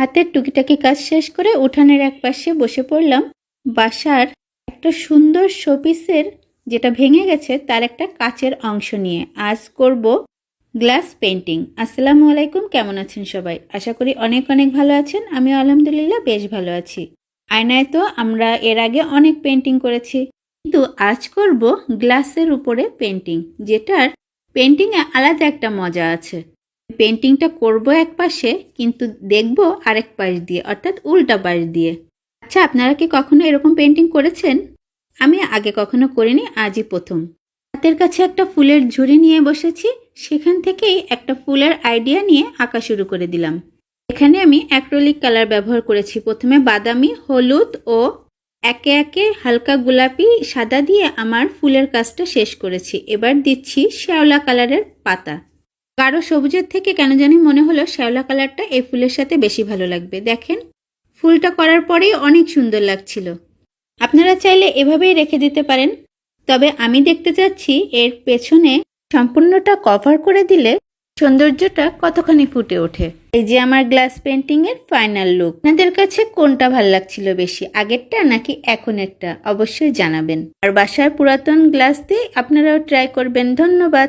হাতের টুকিটাকি কাজ শেষ করে উঠানের এক পাশে বসে পড়লাম। বাসার একটা সুন্দর শোপিসের যেটা ভেঙে গেছে, তার একটা কাচের অংশ নিয়ে। আজ করব গ্লাস পেন্টিং আসসালামু আলাইকুম, কেমন আছেন সবাই? আশা করি অনেক অনেক ভালো আছেন। আমি আলহামদুলিল্লাহ বেশ ভালো আছি। আয়নায় তো আমরা এর আগে অনেক পেন্টিং করেছি। কিন্তু আজ করব গ্লাসের উপরে পেন্টিং যেটার পেন্টিংয়ে আলাদা একটা মজা আছে। পেন্টিংটা করব এক পাশে, কিন্তু দেখব আরেক পাশ দিয়ে, অর্থাৎ উল্টা পাশ দিয়ে। আচ্ছা আপনারা কি কখনো এরকম পেন্টিং করেছেন? আমি আগে কখনো করিনি, আজই প্রথম। হাতের কাছে একটা ফুলের ঝুড়ি নিয়ে বসেছি, সেখান থেকেই একটা ফুলের আইডিয়া নিয়ে আঁকা শুরু করে দিলাম। এখানে আমি অ্যাক্রোলিক কালার ব্যবহার করেছি। প্রথমে বাদামি, হলুদ ও একে একে হালকা গোলাপি, সাদা দিয়ে আমার ফুলের কাজটা শেষ করেছি। এবার দিচ্ছি শ্যাওলা কালারের পাতা। গাঢ় সবুজের থেকে কেন জানি মনে হলো শ্যাওলা কালারটা এই ফুলের সাথে বেশি ভালো লাগবে। দেখেন, ফুলটা করার পরেই অনেক সুন্দর লাগছিল। আপনারা চাইলে এভাবেই রেখে দিতে পারেন। তবে আমি দেখতে চাচ্ছি এর পেছনে সম্পূর্ণটা কভার করে দিলে সৌন্দর্যটা কতখানি ফুটে ওঠে। এই যে আমার গ্লাস পেন্টিং এর ফাইনাল লুক। আপনাদের কাছে কোনটা ভালো লাগছিল বেশি, আগেরটা নাকি এখনেরটা? অবশ্যই জানাবেন। আর বাসার পুরাতন গ্লাস দিয়ে আপনারাও ট্রাই করবেন। ধন্যবাদ।